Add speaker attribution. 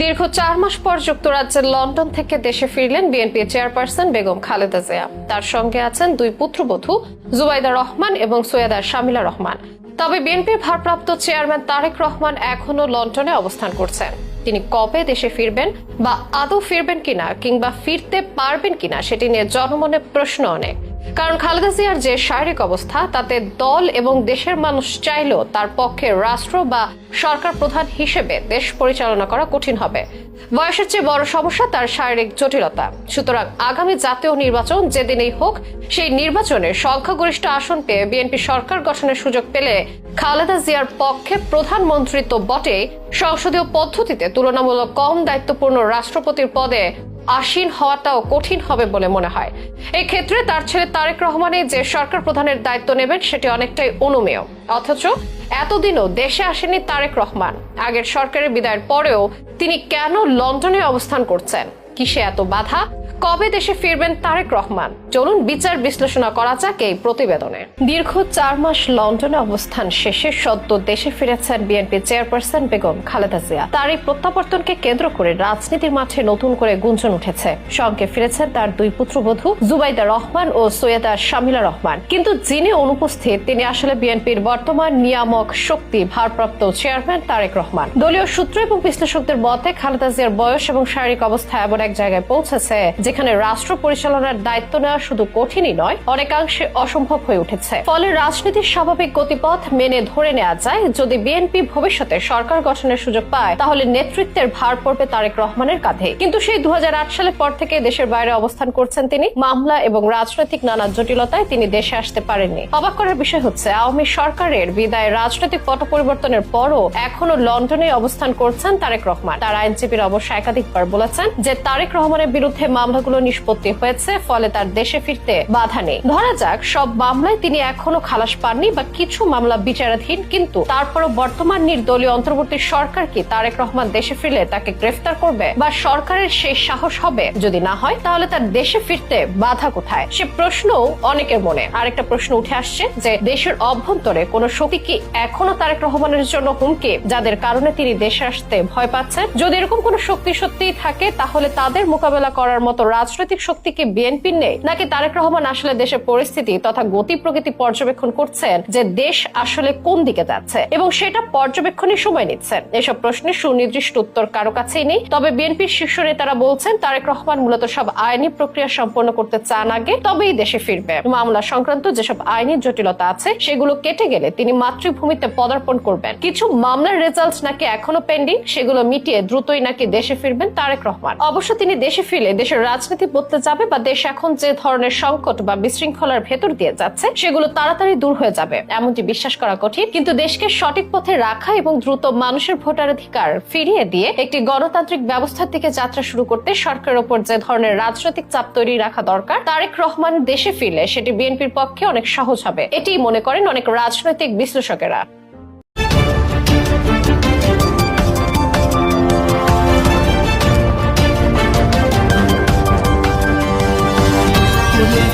Speaker 1: দীর্ঘ চার মাস পর যুক্তরাজ্যের লন্ডন থেকে দেশে ফিরলেন বিএনপি চেয়ারপারসন বেগম খালেদা জিয়া। তার সঙ্গে আছেন দুই পুত্রবধূ জুবাইদা রহমান এবং সৈয়দা শামিলা রহমান। তবে বিএনপির ভারপ্রাপ্ত চেয়ারম্যান তারেক রহমান এখনও লন্ডনে অবস্থান করছেন। তিনি কবে দেশে ফিরবেন বা আদৌ ফিরবেন কিনা কিংবা ফিরতে পারবেন কিনা সেটি নিয়ে জনমনে প্রশ্ন অনেক। কারণ খালেদা জিয়ার যে শারীরিক অবস্থা, তাতে দল এবং দেশের মানুষ চাইলেও তার পক্ষে রাষ্ট্র বা সরকার প্রধান হিসেবে দেশ পরিচালনা করা কঠিন হবে। বয়সের চেয়ে বড় সমস্যা তার শারীরিক জটিলতা। সুতরাং আগামী জাতীয় নির্বাচন যেদিনেই হোক, সেই নির্বাচনে সংখ্যাগরিষ্ঠ আসন পেয়ে বিএনপি সরকার গঠনের সুযোগ পেলে খালেদা জিয়ার পক্ষে প্রধানমন্ত্রী তো সংসদীয় পদ্ধতিতে তুলনামূলক কম দায়িত্বপূর্ণ রাষ্ট্রপতির পদে আসীন হওয়াটাও কঠিন হবে বলে মনে হয়। এই ক্ষেত্রে তার ছেলে তারেক রহমানের যে সরকার প্রধানের দায়িত্ব নেবেন, সেটি অনেকটাই অনুমেয়। অথচ এতদিনও দেশে আসেনি তারেক রহমান। আগের সরকারের বিদায়ের পরেও তিনি কেন লন্ডনে অবস্থান করছেন? কিসে এত বাধা? কবে দেশে ফিরবেন তারেক রহমান? চলুন বিচার বিশ্লেষণা করা যাক এই প্রতিবেদনে। দীর্ঘ চার মাস লন্ডনে অবস্থান শেষে সদ্য দেশে ফিরেছেন বিএনপি চেয়ারপারসন বেগম খালেদা জিয়া। তার এই প্রত্যাবর্তনকে কেন্দ্র করে রাজনীতির মাঠে নতুন করে গুঞ্জন উঠেছে। সঙ্গে ফিরেছেন তার দুই পুত্রবধূ জুবাইদা রহমান ও সৈয়দা শামিলা রহমান। কিন্তু যিনি অনুপস্থিত, তিনি আসলে বিএনপির বর্তমান নিয়ামক শক্তি ভারপ্রাপ্ত চেয়ারম্যান তারেক রহমান। দলীয় সূত্র এবং বিশ্লেষকদের মতে, খালেদা জিয়ার বয়স এবং শারীরিক অবস্থা এমন এক জায়গায় পৌঁছেছে যেখানে রাষ্ট্র পরিচালনার দায়িত্ব নেওয়া শুধু কঠিনই নয়, অনেকাংশে অসম্ভব হয়ে উঠেছে। ফলে রাজনীতির স্বাভাবিক গতিপথ মেনে ধরে নেওয়া যায়। যদি বিএনপি ভবিষ্যতে সরকার গঠনের সুযোগ পায়, তাহলে নেতৃত্বের ভার পড়বে তারেক রহমানের কাঁধে। কিন্তু সেই দু হাজার আট সালের পর থেকে দেশের বাইরে অবস্থান করছেন তিনি। মামলা এবং রাজনৈতিক নানা জটিলতায় তিনি দেশে আসতে পারেননি। অবাক করার বিষয় হচ্ছে, আওয়ামী সরকারের বিদায় রাজনৈতিক পট পরিবর্তনের পরও এখনও লন্ডনে অবস্থান করছেন তারেক রহমান। তার আইনজীবীর অবশ্য একাধিকবার বলেছেন যে, তারেক রহমানের বিরুদ্ধে মামলাগুলো নিষ্পত্তি হয়েছে, ফলে তার দেশে ফিরতে বাধা নেই। ধরা যাক, সব মামলায় তিনি এখনও খালাস পাননি বা কিছু মামলা বিচারাধীন, কিন্তু তারপরও বর্তমান নির্দলীয় অন্তর্বর্তী সরকার কি তারেক রহমান দেশে ফিরলে তাকে গ্রেফতার করবে বা সরকারের সেই সাহস হবে যদি না হয়, তাহলে তার দেশে ফিরতে বাধা কোথায়? সে প্রশ্নও অনেকের মনে। আরেকটা প্রশ্ন উঠে আসছে যে, দেশের অভ্যন্তরে কোন শক্তি কি এখনও তারেক রহমানের জন্য হুমকি? যাদের কারণে তিনি দেশে আসতে ভয় পাচ্ছেন? যদি এরকম কোন শক্তি সত্যিই থাকে, তাহলে তাদের মোকাবেলা করার মতো রাজনৈতিক শক্তি কি বিএনপির নেই? নাকি তারেক রহমান আসলে দেশের পরিস্থিতি তথা গতি প্রকৃতি পর্যবেক্ষণ করছেন যে দেশ আসলে কোন দিকে যাচ্ছে? এবং সেটা পর্যবেক্ষণের সময় নিচ্ছেন। এসব প্রশ্নের সুনির্দিষ্ট উত্তর কারও কাছেই নেই। তবে বিএনপির শীর্ষ নেতারা বলছেন, তারেক রহমান মূলত সব আইনি প্রক্রিয়া সম্পন্ন করতে চান আগে, তবেই দেশে ফিরবে। মামলা সংক্রান্ত যেসব আইনি জটিলতা আছে, সেগুলো কেটে গেলে তিনি মাতৃভূমিতে পদার্পণ করবেন। কিছু মামলার রেজাল্ট নাকি এখনও পেন্ডিং, সেগুলো মিটিয়ে দ্রুতই নাকি দেশে ফিরবেন তারেক রহমান। অবশ্য তিনি দেশে ফিরে দেশের রাজনীতি বদলে যাবে বা দেশ এখন যে ধরনের সংকট বা বিশৃঙ্খলার ভেতর দিয়ে যাচ্ছে, সেগুলো তাড়াতাড়ি দূর হয়ে যাবে। এমনটি বিশ্বাস করা কঠিন, কিন্তু দেশকে সঠিক পথে রাখা এবং দ্রুত মানুষের ভোটাধিকার ফিরিয়ে দিয়ে একটি গণতান্ত্রিক ব্যবস্থার দিকে যাত্রা শুরু করতে সরকারের ওপর যে ধরনের রাজনৈতিক চাপ তৈরি রাখা দরকার, তারেক রহমান দেশে ফিরলে সেটি বিএনপির পক্ষে অনেক সহজ হবে। এটি মনে করেন অনেক রাজনৈতিক বিশ্লেষকেরা।